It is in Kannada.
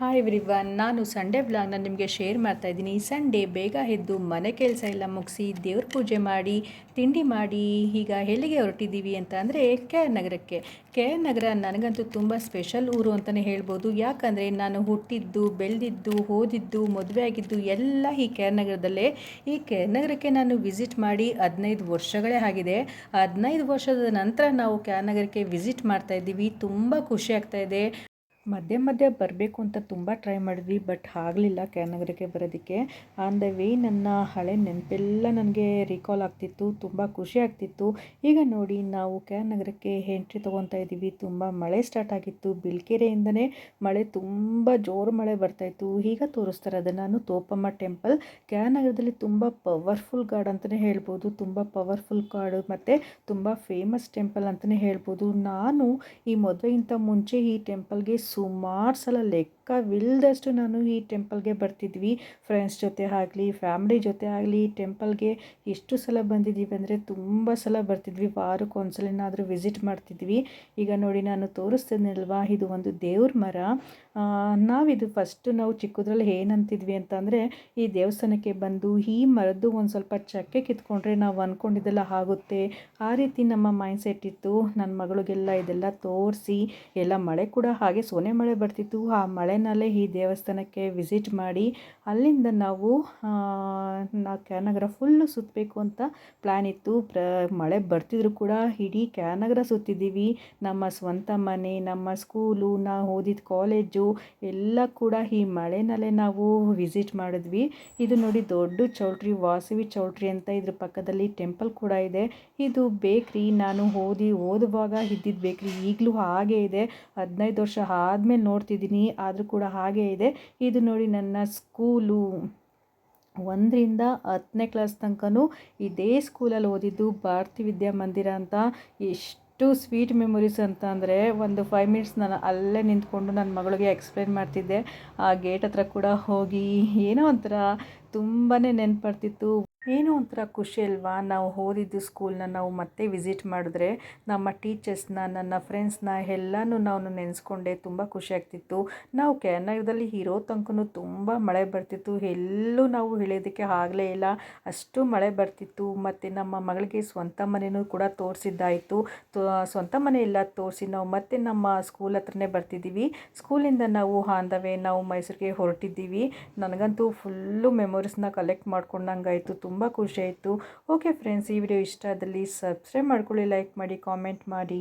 ಹಾಯ್ ಎವ್ರಿವನ್ ನಾನು ಸಂಡೇ ವ್ಲಾಗ್ನ ನಿಮಗೆ ಶೇರ್ ಮಾಡ್ತಾ ಇದ್ದೀನಿ. ಸಂಡೇ ಬೇಗ ಎದ್ದು ಮನೆ ಕೆಲಸ ಎಲ್ಲ ಮುಗಿಸಿ ದೇವ್ರ ಪೂಜೆ ಮಾಡಿ, ತಿಂಡಿ ಮಾಡಿ, ಈಗ ಎಲ್ಲಿಗೆ ಹೊರಟಿದ್ದೀವಿ ಅಂತ ಅಂದರೆ ಕೆ ಆರ್ ನಗರಕ್ಕೆ. ಕೆ ಆರ್ ನಗರ ನನಗಂತೂ ತುಂಬ ಸ್ಪೆಷಲ್ ಊರು ಅಂತಲೇ ಹೇಳ್ಬೋದು. ಯಾಕಂದರೆ ನಾನು ಹುಟ್ಟಿದ್ದು, ಬೆಳೆದಿದ್ದು, ಓದಿದ್ದು, ಮದುವೆ ಆಗಿದ್ದು ಎಲ್ಲ ಈ ಕೆ ಆರ್ ನಗರದಲ್ಲೇ. ಈ ಕೆ ಆರ್ ನಗರಕ್ಕೆ ನಾನು ವಿಸಿಟ್ ಮಾಡಿ ಹದಿನೈದು ವರ್ಷಗಳೇ ಆಗಿದೆ. ಹದಿನೈದು ವರ್ಷದ ನಂತರ ನಾವು ಕೆ ಆರ್ ನಗರಕ್ಕೆ ವಿಸಿಟ್ ಮಾಡ್ತಾ ಇದ್ದೀವಿ. ತುಂಬ ಖುಷಿ ಆಗ್ತಾಯಿದೆ ಮಧ್ಯೆ ಮಧ್ಯ ಬರಬೇಕು ಅಂತ ತುಂಬ ಟ್ರೈ ಮಾಡಿದ್ವಿ ಬಟ್ ಆಗಲಿಲ್ಲ ನಗರಕ್ಕೆ ಬರೋದಕ್ಕೆ. ಆನ್ ದ ವೇ ನನ್ನ ಹಳೆ ನೆನಪೆಲ್ಲ ನನಗೆ ರೀಕಾಲ್ ಆಗ್ತಿತ್ತು, ತುಂಬ ಖುಷಿ ಆಗ್ತಿತ್ತು. ಈಗ ನೋಡಿ ನಾವು ನಗರಕ್ಕೆ ಎಂಟ್ರಿ ತೊಗೊತಾ ಇದ್ದೀವಿ. ತುಂಬ ಮಳೆ ಸ್ಟಾರ್ಟ್ ಆಗಿತ್ತು ಬಿಳ್ಕೆರೆಯಿಂದನೇ ಮಳೆ ತುಂಬ ಜೋರು ಮಳೆ ಬರ್ತಾಯಿತ್ತು ಈಗ ತೋರಿಸ್ತಾರೆ ಅದು ನಾನು ತೋಪಮ್ಮ ಟೆಂಪಲ್ ನಗರದಲ್ಲಿ ತುಂಬ ಪವರ್ಫುಲ್ ಗಾಡ್ ಅಂತಲೇ ಹೇಳ್ಬೋದು. ತುಂಬ ಪವರ್ಫುಲ್ ಗಾಡು ಮತ್ತು ತುಂಬ ಫೇಮಸ್ ಟೆಂಪಲ್ ಅಂತಲೇ ಹೇಳ್ಬೋದು. ನಾನು ಈ ಮದುವೆಗಿಂತ ಮುಂಚೆ ಈ ಟೆಂಪಲ್ಗೆ ಸುಮಾರು ಸಲ ಲೆಕ್ಕವಿಲ್ಲದಷ್ಟು ನಾನು ಈ ಟೆಂಪಲ್ಗೆ ಬರ್ತಿದ್ವಿ. ಫ್ರೆಂಡ್ಸ್ ಜೊತೆ ಆಗಲಿ, ಫ್ಯಾಮಿಲಿ ಜೊತೆ ಆಗಲಿ ಟೆಂಪಲ್ಗೆ ಎಷ್ಟು ಸಲ ಬಂದಿದ್ದೀವಿ ಅಂದರೆ ತುಂಬ ಸಲ ಬರ್ತಿದ್ವಿ. ವಾರಕ್ಕೆ ಒಂದ್ಸಲನಾದರೂ ವಿಸಿಟ್ ಮಾಡ್ತಿದ್ವಿ. ಈಗ ನೋಡಿ ನಾನು ತೋರಿಸ್ತಿದ್ನಲ್ವಾ, ಇದು ಒಂದು ದೇವ್ರ ಮರ. ನಾವಿದು ಫಸ್ಟು ನಾವು ಚಿಕ್ಕದ್ರಲ್ಲಿ ಏನಂತಿದ್ವಿ ಅಂತಂದರೆ, ಈ ದೇವಸ್ಥಾನಕ್ಕೆ ಬಂದು ಈ ಮರದ್ದು ಒಂದು ಸ್ವಲ್ಪ ಚಕ್ಕೆ ಕಿತ್ಕೊಂಡ್ರೆ ನಾವು ಅಂದ್ಕೊಂಡಿದ್ದೆಲ್ಲ ಆಗುತ್ತೆ. ಆ ರೀತಿ ನಮ್ಮ ಮೈಂಡ್ ಸೆಟ್ ಇತ್ತು. ನನ್ನ ಮಗಳಿಗೆಲ್ಲ ಇದೆಲ್ಲ ತೋರಿಸಿ, ಎಲ್ಲ ಮಳೆ ಕೂಡ ಹಾಗೆ ಸೊನೆ ಮಳೆ ಬರ್ತಿತ್ತು. ಆ ಮಳೆನಲ್ಲೇ ಈ ದೇವಸ್ಥಾನಕ್ಕೆ ವಿಸಿಟ್ ಮಾಡಿ, ಅಲ್ಲಿಂದ ನಾವು ಕ್ಯಾನಗರ ಫುಲ್ಲು ಸುತ್ತಬೇಕು ಅಂತ ಪ್ಲ್ಯಾನ್ ಇತ್ತು. ಪ್ರ, ಮಳೆ ಬರ್ತಿದ್ರು ಕೂಡ ಇಡೀ ಕ್ಯಾನಗರ ಸುತ್ತಿದ್ದೀವಿ. ನಮ್ಮ ಸ್ವಂತ ಮನೆ, ನಮ್ಮ ಸ್ಕೂಲು ನಾವು ಓದಿದ ಕಾಲೇಜು ಎಲ್ಲ ಕೂಡ ಈ ಮಳೆನಲ್ಲೇ ನಾವು ವಿಸಿಟ್ ಮಾಡಿದ್ವಿ. ಇದು ನೋಡಿ ದೊಡ್ಡ ಚೌಲ್ಟ್ರಿ ವಾಸವಿ ಚೌಲ್ಟ್ರಿ ಅಂತ ಇದ್ರ ಪಕ್ಕದಲ್ಲಿ ಟೆಂಪಲ್ ಕೂಡ ಇದೆ. ಇದು ಬೇಕ್ರಿ, ನಾನು ಓದಿ, ಓದುವಾಗ ಇದ್ದಿದ್ದು ಬೇಕ್ರಿ. ಈಗಲೂ ಹಾಗೆ ಇದೆ. ಹದಿನೈದು ವರ್ಷ ಆದಮೇಲೆ ನೋಡ್ತಿದ್ದೀನಿ. ಆದರೂ ಕೂಡ ಹಾಗೆ ಇದೆ. ಇದು ನೋಡಿ ನನ್ನ ಸ್ಕೂಲು. ಒಂದರಿಂದ ಹತ್ತನೇ ಕ್ಲಾಸ್ ತನಕನೂ ಇದೇ ಸ್ಕೂಲಲ್ಲಿ ಓದಿದ್ದು ಭಾರತಿ ವಿದ್ಯಾಮಂದಿರ ಅಂತ. ಎಷ್ಟು ಎಷ್ಟು ಸ್ವೀಟ್ ಮೆಮೊರೀಸ್ ಅಂತ ಅಂದರೆ ಒಂದು ಫೈವ್ ಮಿನಿಟ್ಸ್ ನಾನು ಅಲ್ಲೇ ನಿಂತ್ಕೊಂಡು ನನ್ನ ಮಗಳಿಗೆ ಎಕ್ಸ್ಪ್ಲೈನ್ ಮಾಡ್ತಿದ್ದೆ. ಆ ಗೇಟ್ ಹತ್ರ ಕೂಡ ಹೋಗಿ ಏನೋ ಒಂಥರ ತುಂಬಾ ನೆನಪಡ್ತಿತ್ತು ಏನೋ ಒಂಥರ ಖುಷಿ ಅಲ್ವಾ? ನಾವು ಓದಿದ್ದು ಸ್ಕೂಲ್ನ ನಾವು ಮತ್ತೆ ವಿಸಿಟ್ ಮಾಡಿದ್ರೆ ನಮ್ಮ ಟೀಚರ್ಸ್ನ, ನನ್ನ ಫ್ರೆಂಡ್ಸ್ನ ಎಲ್ಲನೂ ನಾವು ನೆನೆಸ್ಕೊಂಡೆ ತುಂಬ ಖುಷಿ ಆಗ್ತಿತ್ತು. ನಾವು ಕೆನಡಾದಲ್ಲಿ ಇರೋ ತನಕ ತುಂಬ ಮಳೆ ಬರ್ತಿತ್ತು. ಎಲ್ಲೂ ನಾವು ಇಳಿಯೋದಕ್ಕೆ ಆಗಲೇ ಇಲ್ಲ. ಅಷ್ಟು ಮಳೆ ಬರ್ತಿತ್ತು. ಮತ್ತು ನಮ್ಮ ಮಗಳಿಗೆ ಸ್ವಂತ ಮನೆಯೂ ಕೂಡ ತೋರಿಸಿದ್ದಾಯಿತು. ಸ್ವಂತ ಮನೆ ಎಲ್ಲ ತೋರಿಸಿ ನಾವು ಮತ್ತೆ ನಮ್ಮ ಸ್ಕೂಲ್ ಹತ್ರನೇ ಬರ್ತಿದ್ದೀವಿ. ಸ್ಕೂಲಿಂದ ನಾವು ಆನ್ ನಾವು ಮೈಸೂರಿಗೆ ಹೊರಟಿದ್ದೀವಿ. ನನಗಂತೂ ಫುಲ್ಲು ಮೆಮೊರೀಸ್ನ ಕಲೆಕ್ಟ್ ಮಾಡ್ಕೊಂಡಂಗಾಯಿತು. ತುಂಬ ಖುಷಿ ಆಯಿತು. ಓಕೆ ಫ್ರೆಂಡ್ಸ್ ಈ ವಿಡಿಯೋ ಇಷ್ಟ ಆದಲ್ಲಿ ಸಬ್ಸ್ಕ್ರೈಬ್ ಮಾಡ್ಕೊಳ್ಳಿ ಲೈಕ್ ಮಾಡಿ ಕಾಮೆಂಟ್ ಮಾಡಿ.